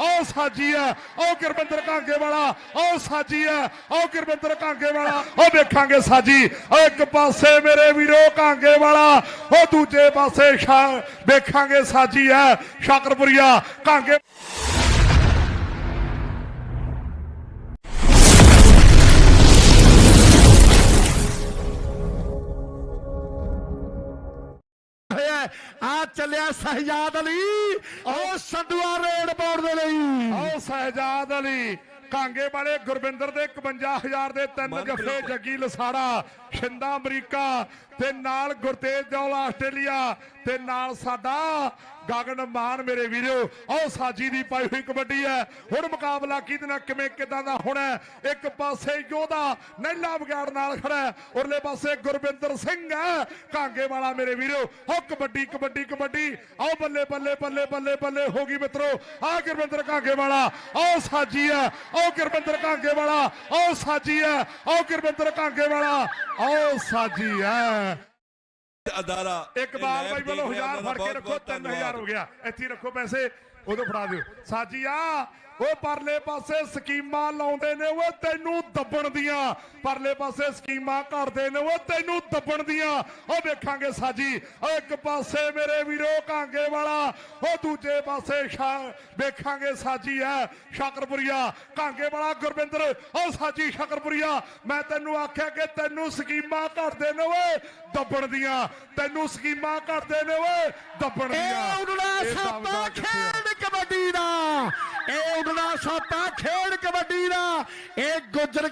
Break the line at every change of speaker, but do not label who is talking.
ਉਹ ਸਾਜੀ ਹੈ ਉਹ ਗੁਰਬਿੰਦਰ ਕਾਂਗੇ ਵਾਲਾ ਉਹ ਸਾਜੀ ਹੈ ਉਹ ਗੁਰਬਿੰਦਰ ਕਾਂਗੇ ਵਾਲਾ। ਉਹ ਵੇਖਾਂਗੇ ਸਾਜੀ ਇੱਕ ਪਾਸੇ ਮੇਰੇ ਵੀਰੋ ਕਾਂਗੇ ਵਾਲਾ ਉਹ ਦੂਜੇ ਪਾਸੇ ਵੇਖਾਂਗੇ ਸਾਜੀ ਹੈ ਸ਼ਾਕਰਪੁਰੀਆ ਕਾਂਗੇ
ਆ ਚੱਲਿਆ ਸਹਿਜਾਦ ਅਲੀ। ਉਹ ਸੰਧੂਆ ਰੋਡ ਪਾਉਣ ਦੇ ਲਈ।
ਆਓ ਸਹਿਜਾਦ ਅਲੀ। ਕਾਂਗੇ ਵਾਲੇ ਗੁਰਵਿੰਦਰ ਦੇ 51000 ਦੇ ਤਿੰਨ ਜਫੇ ਜੱਗੀ ਲਸਾੜਾ ਸ਼ਿੰਦਾ ਅਮਰੀਕਾ ਤੇ ਨਾਲ ਗੁਰਤੇਜ ਜੌਲ ਆਸਟ੍ਰੇਲੀਆ ਤੇ ਨਾਲ ਸਾਡਾ ਗਗਨ ਮਾਨ ਮੇਰੇ ਵੀਰੋ, ਆਓ ਸਾਜੀ ਦੀ ਪਾਈ ਹੋਈ ਕਬੱਡੀ ਹੈ। ਹੁਣ ਮੁਕਾਬਲਾ ਕਿਹਦੇ ਨਾਲ, ਕਿਵੇਂ, ਕਿਦਾਂ ਦਾ ਹੋਣਾ ਇੱਕ ਪਾਸੇ ਯੋਧਾ ਨੈਲਾ ਵਿਗਾੜ ਨਾਲ ਖੜਾ ਉਰਲੇ ਪਾਸੇ ਗੁਰਵਿੰਦਰ ਸਿੰਘ ਹੈ। ਕਾਂਗੇ ਵਾਲਾ ਮੇਰੇ ਵੀਰੋ ਹੋ ਕਬੱਡੀ ਕਬੱਡੀ ਕਬੱਡੀ। ਆਓ ਬੱਲੇ ਬੱਲੇ ਬੱਲੇ ਬੱਲੇ ਬੱਲੇ ਹੋ ਗਈ ਮਿੱਤਰੋ। ਆਹ ਗੁਰਵਿੰਦਰ ਕਾਂਗੇ ਵਾਲਾ, ਆਓ ਸਾਜੀ ਹੈ। ਆਓ ਗੁਰਵਿੰਦਰ ਕਾਂਗੇ ਵਾਲਾ, ਆਓ ਸਾਜੀ ਹੈ। ਆਓ ਗੁਰਵਿੰਦਰ ਕਾਂਗੇ ਵਾਲਾ, ਆਓ ਸਾਜੀ ਹੈ।
ਅਦਾਰਾ
ਇਕਬਾਲ
ਇਹ
ਬਾਈ ਵੱਲੋਂ 1000 ਫੜ ਕੇ ਰੱਖੋ
ਬਹੁਤ
3000
ਧੰਨਵਾਦ।
ਹੋ ਗਿਆ ਇੱਥੇ ਰੱਖੋ ਪੈਸੇ ਉਦੋਂ ਫੜਾ ਦਿਓ ਸਾਜੀ ਆ ਉਹ ਪਰਲੇ ਪਾਸੇ ਸਕੀਮਾਂ ਲਾਉਂਦੇ ਨੇ ਉਹ ਤੈਨੂੰ ਦੱਬਣ ਦੀਆਂ। ਪਰਲੇ ਪਾਸੇ ਸਕੀਮਾਂ ਘੜਦੇ ਨੇ ਉਹ ਤੈਨੂੰ ਦੱਬਣ ਦੀਆਂ। ਉਹ ਵੇਖਾਂਗੇ ਸਾਜੀ ਇੱਕ ਪਾਸੇ ਮੇਰੇ ਵੀਰੋ ਕਾਂਗੇ ਵਾਲਾ ਉਹ ਦੂਜੇ ਪਾਸੇ ਵੇਖਾਂਗੇ ਸਾਜੀ ਹੈ ਸ਼ਾਕਰਪੁਰੀਆ। ਕਾਂਗੇ ਵਾਲਾ ਗੁਰਵਿੰਦਰ ਉਹ ਸਾਜੀ ਸ਼ਾਕਰਪੁਰੀਆ ਮੈਂ ਤੈਨੂੰ ਆਖਿਆ ਕਿ ਤੈਨੂੰ ਸਕੀਮਾਂ ਘੜਦੇ ਨੇ ਓਏ ਦੱਬਣ ਦੀਆਂ। ਤੈਨੂੰ ਸਕੀਮਾਂ ਘੜਦੇ ਨੇ ਓਏ ਦੱਬਣ ਦੀਆਂ।
ਇਹ ਸਾਪਾ
ਕਿੱਥੇ ਆ?
ਖੇਡ ਕਬੱਡੀ ਦਾ ਇਹ ਉਡਣਾ ਸਾਪਾ ਖੇਡ ਕਬੱਡੀ ਦਾ ਇਹ ਗੁੱਜਰ